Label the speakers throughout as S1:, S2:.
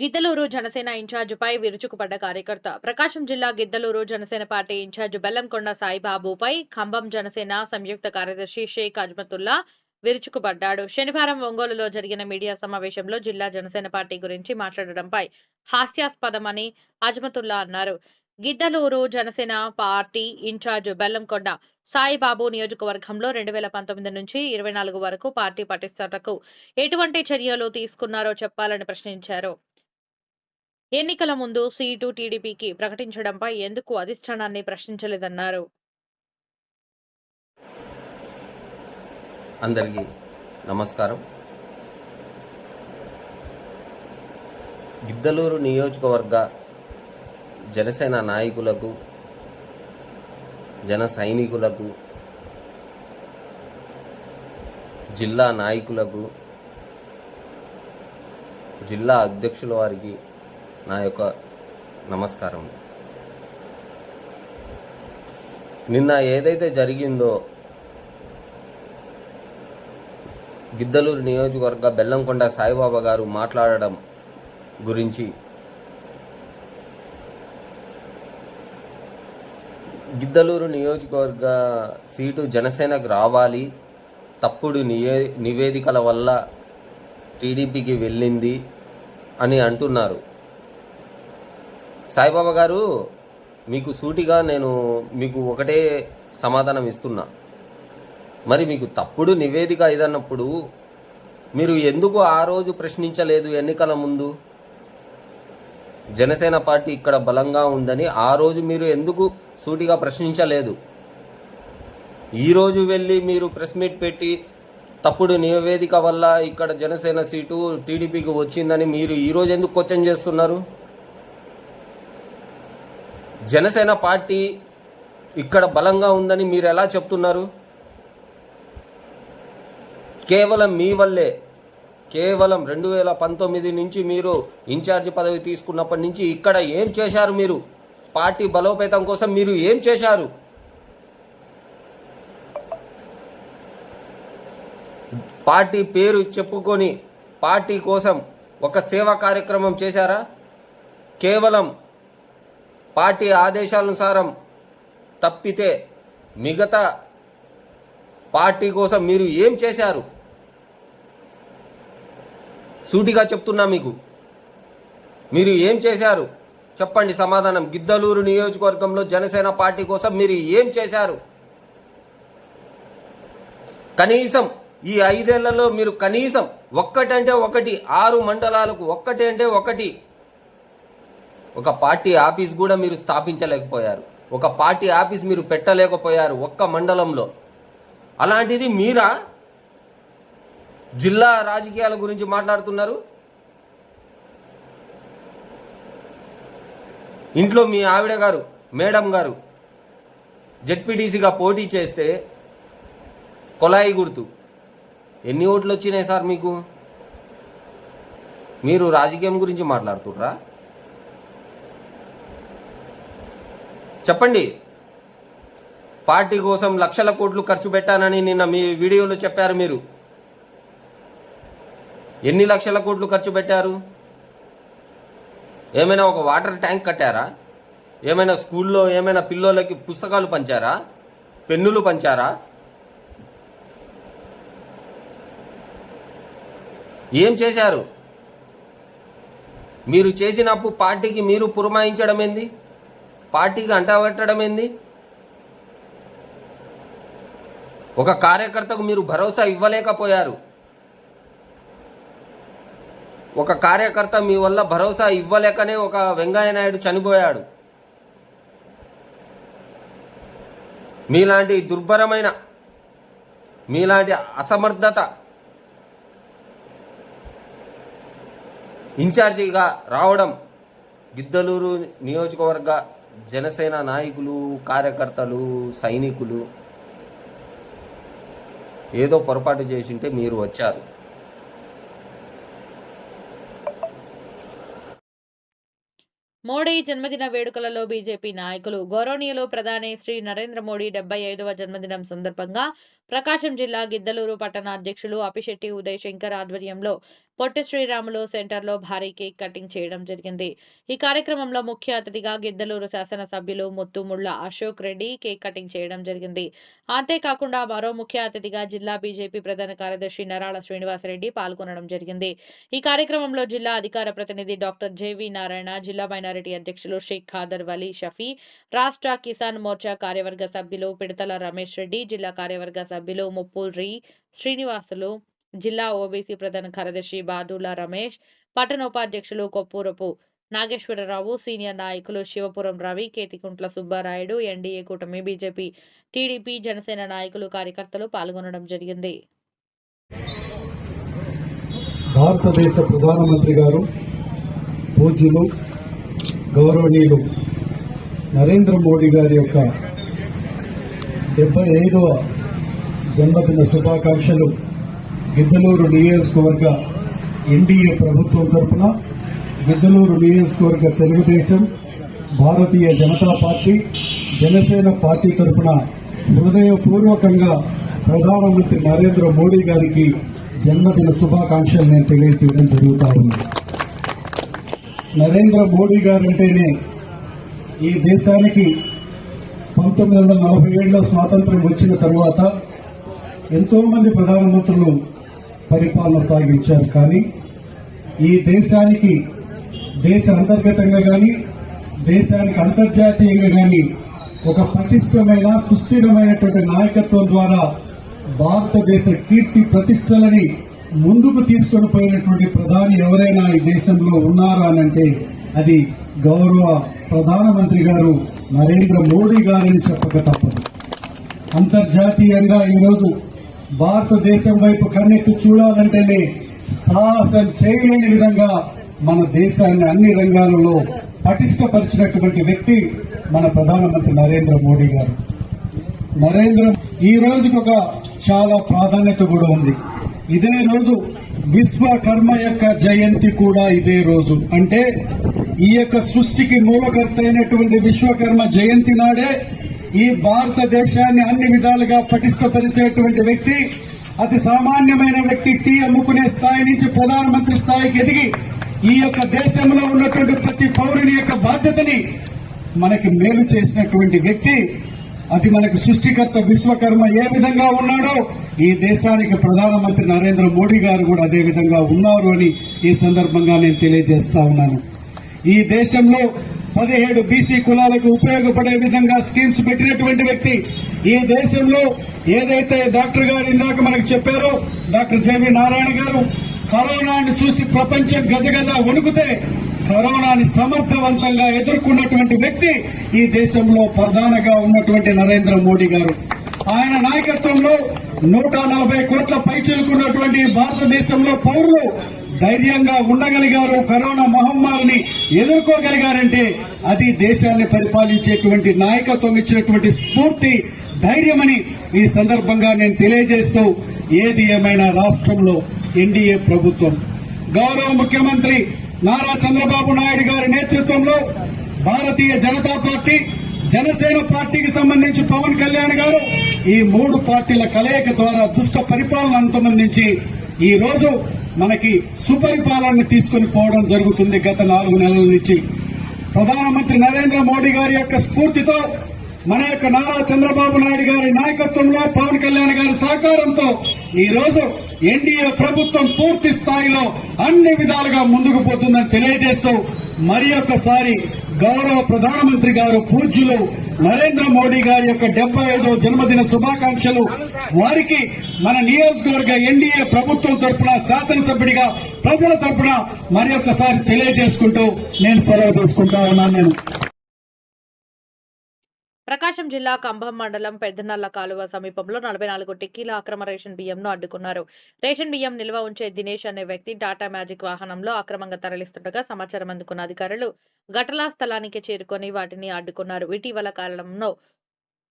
S1: గిద్దలూరు జనసేన ఇన్ఛార్జిపై విరుచుకుపడ్డ కార్యకర్త. ప్రకాశం జిల్లా Giddalur Janasena party in charge Bellamkonda సాయిబాబుపై Khammam Janasena సంయుక్త కార్యదర్శి షేక్ అజ్మతుల్లా విరుచుకుపడ్డాడు. శనివారం ఒంగోలులో జరిగిన మీడియా సమావేశంలో జిల్లా జనసేన పార్టీ గురించి మాట్లాడడంపై హాస్యాస్పదమని అజ్మతుల్లా అన్నారు. Giddalur Janasena party in charge Bellamkonda Saibabu నియోజకవర్గంలో రెండు వేల పంతొమ్మిది నుంచి ఇరవై నాలుగు వరకు పార్టీ పటిష్టతకు ఎటువంటి చర్యలు తీసుకున్నారో చెప్పాలని ప్రశ్నించారు. ఎన్నికల ముందు సీటు టీడీపీకి ప్రకటించడంపై ఎందుకు అధిష్టానాన్ని ప్రశ్నించలేదన్నారు.
S2: అందరికీ నమస్కారం. గిద్దలూరు నియోజకవర్గ జనసేన నాయకులకు జన సైనికులకు జిల్లా నాయకులకు జిల్లా అధ్యక్షుల వారికి నా యొక్క నమస్కారం. నిన్న ఏదైతే జరిగిందో గిద్దలూరు నియోజకవర్గ బెల్లంకొండ సాయిబాబా గారు మాట్లాడడం గురించి గిద్దలూరు నియోజకవర్గ సీటు జనసేనకు రావాలి తప్పుడు నియే నివేదికల వల్ల టీడీపీకి వెళ్ళింది అని అంటున్నారు. సాయిబాబా గారు మీకు సూటిగా నేను మీకు ఒకటే సమాధానం ఇస్తున్నా. మరి మీకు తప్పుడు నివేదిక ఇదన్నప్పుడు మీరు ఎందుకు ఆ రోజు ప్రశ్నించలేదు ఎన్నికల ముందు? జనసేన పార్టీ ఇక్కడ బలంగా ఉందని ఆ రోజు మీరు ఎందుకు సూటిగా ప్రశ్నించలేదు? ఈరోజు వెళ్ళి మీరు ప్రెస్ మీట్ పెట్టి తప్పుడు నివేదిక వల్ల ఇక్కడ జనసేన సీటు టీడీపీకి వచ్చిందని మీరు ఈరోజు ఎందుకు క్వశ్చన్ చేస్తున్నారు? జనసేన పార్టీ ఇక్కడ బలంగా ఉందని మీరు ఎలా చెప్తున్నారు? కేవలం మీ వల్లే కేవలం రెండు వేల పంతొమ్మిది నుంచి మీరు ఇన్ఛార్జి పదవి తీసుకున్నప్పటి నుంచి ఇక్కడ ఏం చేశారు మీరు? పార్టీ బలోపేతం కోసం మీరు ఏం చేశారు? పార్టీ పేరు చెప్పుకొని పార్టీ కోసం ఒక సేవా కార్యక్రమం చేశారా? కేవలం పార్టీ ఆదేశానుసారం తప్పితే మిగతా పార్టీ కోసం మీరు ఏం చేశారు? సూటిగా చెప్తున్నా మీకు. మీరు ఏం చేశారు? చెప్పండి సమాధానం. గిద్దలూరు నియోజకవర్గంలో జనసేన పార్టీ కోసం మీరు ఏం చేశారు? కనీసం ఈ ఐదేళ్ళలో మీరు కనీసం ఒక్కటంటే ఒకటి ఆరు మండలాలకు ఒక్కటి అంటే ఒకటి ఒక పార్టీ ఆఫీస్ కూడా మీరు స్థాపించలేకపోయారు. ఒక పార్టీ ఆఫీస్ మీరు పెట్టలేకపోయారు ఒక్క మండలంలో. అలాంటిది మీరా? జిల్లా రాజకీయాల గురించి మాట్లాడుతున్నారు? ఇంట్లో మీ ఆవిడ గారు మేడం గారు జెడ్పీటీసీగా పోటీ చేస్తే కొలాయి గుర్తు. ఎన్ని ఓట్లు వచ్చినాయి సార్ మీకు? మీరు రాజకీయం గురించి మాట్లాడుతుర్రా చెప్పండి. పార్టీ కోసం లక్షల కోట్లు ఖర్చు పెట్టానని నిన్న మీ వీడియోలో చెప్పారు మీరు. ఎన్ని లక్షల కోట్లు ఖర్చు పెట్టారు? ఏమైనా ఒక వాటర్ ట్యాంక్ కట్టారా? ఏమైనా స్కూల్లో ఏమైనా పిల్లోలకి పుస్తకాలు పంచారా? పెన్నులు పంచారా? ఏం చేశారు? మీరు చేసినప్పుడు పార్టీకి మీరు పురమాయించడం ఏంది పార్టీకి అంటగట్టడం ఏంది? ఒక కార్యకర్తకు మీరు భరోసా ఇవ్వలేకపోయారు. ఒక కార్యకర్త మీ వల్ల భరోసా ఇవ్వలేకనే ఒక వెంకయ్య నాయుడు చనిపోయాడు. మీలాంటి దుర్భరమైన మీలాంటి అసమర్థత ఇన్ఛార్జిగా రావడం గిద్దలూరు నియోజకవర్గ జనసేన నాయకులు కార్యకర్తలు సైనికులు ఏదో పొరపాటు చేసింటే మీరు వచ్చారు.
S1: మోడీ జన్మదిన వేడుకలలో బీజేపీ నాయకులు గౌరవనీయులు ప్రధాని శ్రీ నరేంద్ర మోడీ డెబ్బై ఐదవ జన్మదినం సందర్భంగా ప్రకాశం జిల్లా గిద్దలూరు పట్టణ అధ్యక్షులు అపిశెట్టి ఉదయ్ శంకర్ ఆధ్వర్యంలో పొట్టి శ్రీరాములు సెంటర్లో భారీ కేక్ కటింగ్ చేయడం జరిగింది. ఈ కార్యక్రమంలో ముఖ్య అతిథిగా గిద్దలూరు శాసనసభ్యులు ముత్తుముళ్ళ అశోక్ రెడ్డి కేక్ కటింగ్ చేయడం జరిగింది. అంతేకాకుండా మరో ముఖ్య అతిథిగా జిల్లా బీజేపీ ప్రధాన కార్యదర్శి నరాళ శ్రీనివాసరెడ్డి పాల్గొనడం జరిగింది. ఈ కార్యక్రమంలో జిల్లా అధికార ప్రతినిధి డాక్టర్ జేవి నారాయణ జిల్లా మైనారిటీ అధ్యక్షులు షేక్ ఖాదర్ వలీ షఫీ రాష్ట్ర కిసాన్ మోర్చా కార్యవర్గ సభ్యులు పిడతల రమేష్ రెడ్డి జిల్లా కార్యవర్గ సభ్యులు ముప్పూరి శ్రీనివాసులు జిల్లా ఓబీసీ ప్రధాన కార్యదర్శి బాదుల రమేష్ పట్టణోపాధ్యక్షులు కొప్పూరపు నాగేశ్వరరావు సీనియర్ నాయకులు శివపురం రవి కేతికుంట్ల సుబ్బారాయుడు ఎన్డీఏ కూటమి బీజేపీ టీడీపీ జనసేన నాయకులు కార్యకర్తలు పాల్గొనడం జరిగింది.
S3: భారతదేశ ప్రధానమంత్రి గారు పూజ్యులు గౌరవనీయులు నరేంద్ర మోడీ గారి యొక్క డెబ్బై ఐదవ జన్మదిన శుభాకాంక్షలు. గిద్దలూరు నియోజకవర్గ ఎన్డీఏ ప్రభుత్వం తరఫున గిద్దలూరు నియోజకవర్గ తెలుగుదేశం భారతీయ జనతా పార్టీ జనసేన పార్టీ తరఫున హృదయపూర్వకంగా ప్రధానమంత్రి నరేంద్ర మోడీ గారికి జన్మదిన శుభాకాంక్షలు నేను తెలియజేయడం జరుగుతా ఉంది. నరేంద్ర మోడీ గారంటేనే ఈ దేశానికి పంతొమ్మిది వందల నలభై ఏడులో స్వాతంత్రం వచ్చిన తర్వాత ఎంతో మంది ప్రధానమంత్రులు పరిపాలన సాగించారు కానీ ఈ దేశానికి దేశ అంతర్గతంగా కానీ దేశానికి అంతర్జాతీయంగా కానీ ఒక పటిష్టమైన సుస్థిరమైనటువంటి నాయకత్వం ద్వారా భారతదేశ కీర్తి ప్రతిష్టలని ముందుకు తీసుకొని పోయినటువంటి ప్రధాని ఎవరైనా ఈ దేశంలో ఉన్నారా అంటే అది గౌరవ ప్రధానమంత్రి గారు నరేంద్ర మోడీ గారని చెప్పక తప్పదు. అంతర్జాతీయంగా ఈరోజు భారతదేశం వైపు కన్నెత్తి చూడాలంటేనే సాహసం చేయలేని విధంగా మన దేశాన్ని అన్ని రంగాలలో పటిష్టపరిచినటువంటి వ్యక్తి మన ప్రధానమంత్రి నరేంద్ర మోడీ గారు. నరేంద్ర ఈ రోజుకి ఒక చాలా ప్రాధాన్యత కూడా ఉంది. ఇదే రోజు విశ్వకర్మ యొక్క జయంతి కూడా ఇదే రోజు. అంటే ఈ యొక్క సృష్టికి మూలకర్త అయినటువంటి విశ్వకర్మ జయంతి నాడే ఈ భారతదేశాన్ని అన్ని విధాలుగా పటిష్టపరిచేటువంటి వ్యక్తి అతి సామాన్యమైన వ్యక్తి టీ అమ్ముకునే స్థాయి నుంచి ప్రధానమంత్రి స్థాయికి ఎదిగి ఈ యొక్క దేశంలో ఉన్నటువంటి ప్రతి పౌరుని యొక్క బాధ్యతని మనకి మేలు చేసినటువంటి వ్యక్తి అది మనకు సృష్టికర్త విశ్వకర్మ ఏ విధంగా ఉన్నాడో ఈ దేశానికి ప్రధానమంత్రి నరేంద్ర మోడీ గారు కూడా అదే విధంగా ఉన్నారు అని ఈ సందర్భంగా నేను తెలియజేస్తా ఉన్నాను. ఈ దేశంలో పదిహేడు బీసీ కులాలకు ఉపయోగపడే విధంగా స్కీమ్స్ పెట్టినటువంటి వ్యక్తి ఈ దేశంలో ఏదైతే డాక్టర్ గారు ఇందాక మనకు చెప్పారో డాక్టర్ జేవి నారాయణ గారు కరోనాను చూసి ప్రపంచం గజగజ వణుకుతే కరోనాని సమర్థవంతంగా ఎదుర్కొన్నటువంటి వ్యక్తి ఈ దేశంలో ప్రధానగా ఉన్నటువంటి నరేంద్ర మోడీ గారు. ఆయన నాయకత్వంలో నూట నలభై కోట్ల పైచిలుకున్నటువంటి భారతదేశంలో పౌరులు ధైర్యంగా ఉండగలిగారు. కరోనా మహమ్మారిని ఎదుర్కోగలిగారంటే అది దేశాన్ని పరిపాలించేటువంటి నాయకత్వం ఇచ్చినటువంటి స్ఫూర్తి ధైర్యమని ఈ సందర్భంగా నేను తెలియజేస్తూ ఏది ఏమైనా రాష్ట్రంలో ఎన్డీఏ ప్రభుత్వం. గౌరవ ముఖ్యమంత్రి నారా చంద్రబాబు నాయుడు గారి నేతృత్వంలో భారతీయ జనతా పార్టీ జనసేన పార్టీకి సంబంధించి పవన్ కళ్యాణ్ గారు ఈ మూడు పార్టీల కలయిక ద్వారా దుష్ట పరిపాలన అంతమందించి ఈ రోజు మనకి సుపరిపాలనని తీసుకొని పోవడం జరుగుతుంది గత నాలుగు నెలల నుంచి. ప్రధానమంత్రి నరేంద్ర మోడీ గారి యొక్క స్ఫూర్తితో మన యొక్క నారా చంద్రబాబు నాయుడు గారి నాయకత్వంలో పవన్ కళ్యాణ్ గారి సహకారంతో ఈ రోజు ఎన్డీఏ ప్రభుత్వం పూర్తి స్థాయిలో అన్ని విధాలుగా ముందుకు పోతుందని తెలియజేస్తూ మరి ఒక్కసారి గౌరవ ప్రధానమంత్రి గారు పూజ్యులు నరేంద్ర మోడీ గారి యొక్క డెబ్బై ఐదో జన్మదిన శుభాకాంక్షలు. వారికి మన నియోజకవర్గ ఎన్డీఏ ప్రభుత్వం తరపున శాసనసభ్యుడిగా ప్రజల తరపున మరి ఒక్కసారి తెలియజేసుకుంటూ నేను సెలవు తీసుకుంటా ఉన్నాను నేను.
S1: ప్రకాశం జిల్లా కంభం మండలం పెద్దనల్ల కాలువ సమీపంలో నలభై నాలుగు టిక్కీల అక్రమ రేషన్ బియ్యంను అడ్డుకున్నారు. రేషన్ బియ్యం నిల్వ ఉంచే దినేష్ అనే వ్యక్తి టాటా మ్యాజిక్ వాహనంలో అక్రమంగా తరలిస్తుండగా సమాచారం అందుకున్న అధికారులు ఘటనా స్థలానికి చేరుకొని వాటిని అడ్డుకున్నారు. ఇటీవల కాలంలో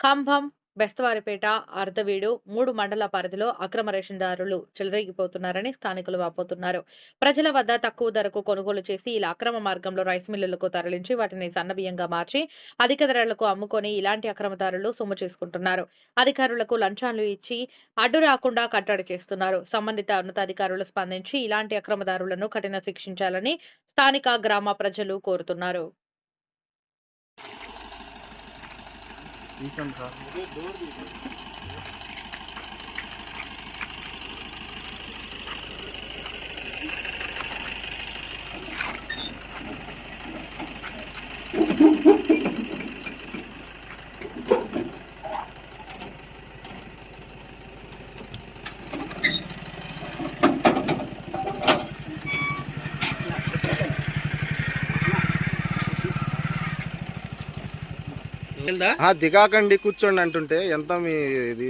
S1: కంభం బెస్తవారిపేట అర్ధవీడు మూడు మండల పరిధిలో అక్రమ రేషన్దారులు చెలరేగిపోతున్నారని స్థానికులు వాపోతున్నారు. ప్రజల వద్ద తక్కువ ధరకు కొనుగోలు చేసి ఇలా అక్రమ మార్గంలో రైస్ మిల్లులకు తరలించి వాటిని సన్నబియ్యంగా మార్చి అధిక ధరలకు అమ్ముకొని ఇలాంటి అక్రమదారులు సొమ్ము చేసుకుంటున్నారు. అధికారులకు లంచాలు ఇచ్చి అడ్డు రాకుండా కట్టడి చేస్తున్నారు. సంబంధిత ఉన్నతాధికారులు స్పందించి ఇలాంటి అక్రమదారులను కఠిన శిక్షించాలని స్థానిక గ్రామ ప్రజలు కోరుతున్నారు.
S4: İyi sen. Doğru değil. దిగాకండి కూర్చోండి అంటుంటే ఎంత మీ ఇది?